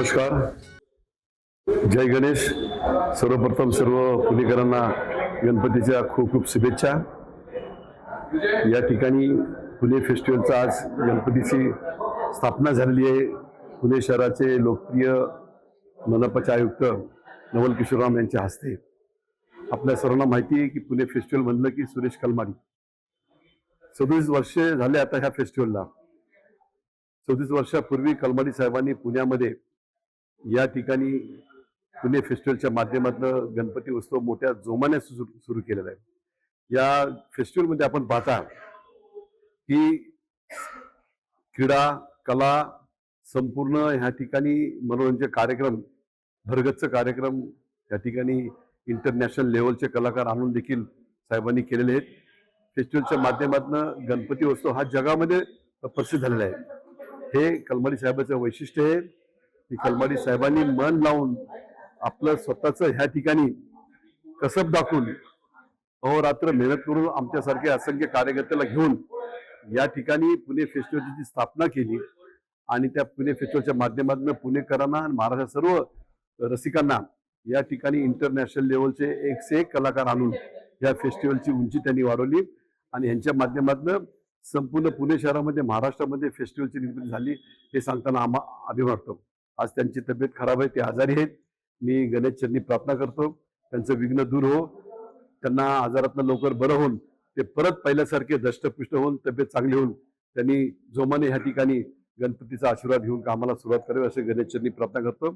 नमस्कार. जय गणेश. सर्वप्रथम सर्व पुणेकरांना गणपतीच्या खूप खूप शुभेच्छा. या ठिकाणी पुणे फेस्टिवलचा आज गणपतीची स्थापना झालेली आहे. पुणे शहराचे लोकप्रिय मनपाचे आयुक्त नवल किशोरराम यांच्या हस्ते. आपल्या सर्वांना माहिती आहे की पुणे फेस्टिवल म्हणलं की सुरेश कलमाडी. सदोतीस वर्षे झाले आता ह्या फेस्टिवलला. चौतीस वर्षापूर्वी कलमाडी साहेबांनी पुण्यामध्ये या ठिकाणी पुणे फेस्टिवलच्या माध्यमातून गणपती उत्सव मोठ्या जोमाने सुरू सुरू केलेला आहे. या फेस्टिवलमध्ये आपण पाहता की क्रीडा कला संपूर्ण ह्या ठिकाणी मनोरंजन कार्यक्रम भरगच्च कार्यक्रम या ठिकाणी इंटरनॅशनल लेवलचे कलाकार आणून देखील साहेबांनी केलेले आहेत. फेस्टिवलच्या माध्यमातून गणपती उत्सव हा जगामध्ये प्रसिद्ध झालेला आहे. हे कलमाडी साहेबाचं वैशिष्ट्य आहे. की कलमाडी साहेबांनी मन लावून आपलं स्वतःच ह्या ठिकाणी कसब दाखवून अहोरात्र मेहनत करून आमच्यासारखे असंख्य कार्यकर्त्याला घेऊन या ठिकाणी पुणे फेस्टिवलची स्थापना केली आणि त्या पुणे फेस्टिवलच्या माध्यमातून पुणेकरांना आणि महाराष्ट्र सर्व रसिकांना या ठिकाणी इंटरनॅशनल लेवलचे एक से एक कलाकार आणून या फेस्टिवलची उंची त्यांनी वाढवली आणि यांच्या माध्यमातून संपूर्ण पुणे शहरामध्ये महाराष्ट्रामध्ये फेस्टिवलची निर्मिती झाली हे सांगताना आम्हा अभिमान वाटतो. आज त्यांची तब्येत खराब आहे ते आजारी आहेत. मी गणेश चरणी प्रार्थना करतो. त्यांचं विघ्न दूर हो. त्यांना आजारातनं लवकर बरं होऊन ते परत पहिल्यासारखे दष्टपुष्ट होऊन तब्येत चांगली होऊन त्यांनी जोमाने ह्या ठिकाणी गणपतीचा आशीर्वाद घेऊन कामाला सुरुवात करावी असे गणेश चरणी प्रार्थना करतो.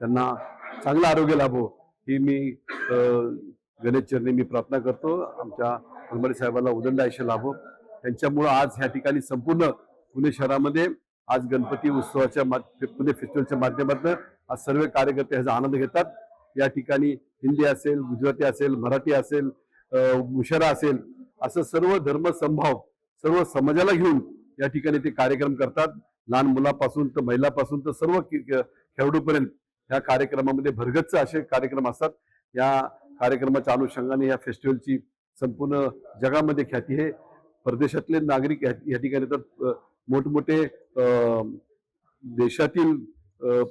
त्यांना चांगलं आरोग्य लाभो ही मी गणेश चरणी मी प्रार्थना करतो. आमच्या हनुमारी साहेबाला उदंड आयुष्य लाभो. त्यांच्यामुळं आज ह्या ठिकाणी संपूर्ण पुणे शहरामध्ये आज गणपती उत्सवाच्या पुणे फेस्टिवलच्या माध्यमातून आज सर्व कार्यकर्ते ह्याचा आनंद घेतात. या ठिकाणी हिंदी असेल गुजराती असेल मराठी असेल मुशारा मुशरा असेल असं सर्व धर्म संभाव सर्व समाजाला घेऊन या ठिकाणी ते कार्यक्रम करतात. लहान मुलापासून तर महिलापासून तर सर्व खेळाडूपर्यंत ह्या कार्यक्रमामध्ये भरगच्च असे कार्यक्रम असतात. या कार्यक्रमाच्या अनुषंगाने या फेस्टिवलची संपूर्ण जगामध्ये ख्याती आहे. परदेशातले नागरिक या या ठिकाणी तर मोठमोठे देशातील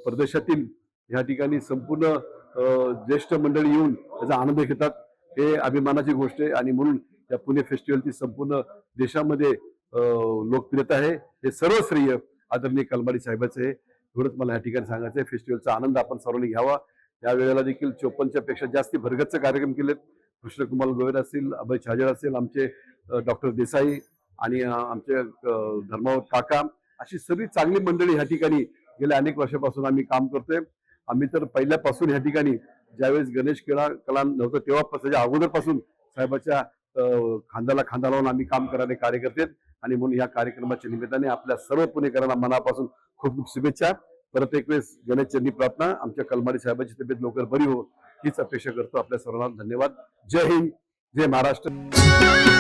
प्रदेशातील परदेशातील ठिकाणी संपूर्ण ज्येष्ठ मंडळी येऊन त्याचा आनंद घेतात. हे अभिमानाची गोष्ट आहे आणि म्हणून या पुणे फेस्टिवलची संपूर्ण देशामध्ये लोकप्रियता आहे. हे सर्व श्रेय आदरणीय कलमाडी साहेबाचं आहे. एवढंच मला या ठिकाणी सांगायचं आहे फेस्टिवलचा आनंद आपण सर्वांनी घ्यावा. या वेळेला देखील चोपन्नच्या पेक्षा जास्ती भरगतचे कार्यक्रम केलेत. कृष्णकुमार गोयल असतील अभय छाजर असेल आमचे डॉक्टर देसाई आणि आमचे धर्मावत काका अशी सगळी चांगली मंडळी ह्या ठिकाणी गेल्या अनेक वर्षापासून आम्ही काम करतोय. आम्ही तर पहिल्यापासून ह्या ठिकाणी ज्यावेळेस गणेश केळा कला नव्हतं तेव्हा त्याच्या अगोदरपासून साहेबाच्या खांद्याला खांदा लावून आम्ही काम करणारे कार्यकर्ते आणि म्हणून या कार्यक्रमाच्या निमित्ताने आपल्या सर्व पुणेकरांना मनापासून खूप खूप शुभेच्छा. परत एक वेळेस गणेश चरणी प्रार्थना आमच्या कलमाडी साहेबाची तब्येत लवकर बरी हो हीच अपेक्षा करतो आपल्या सर्वांना. धन्यवाद. जय हिंद. जय महाराष्ट्र.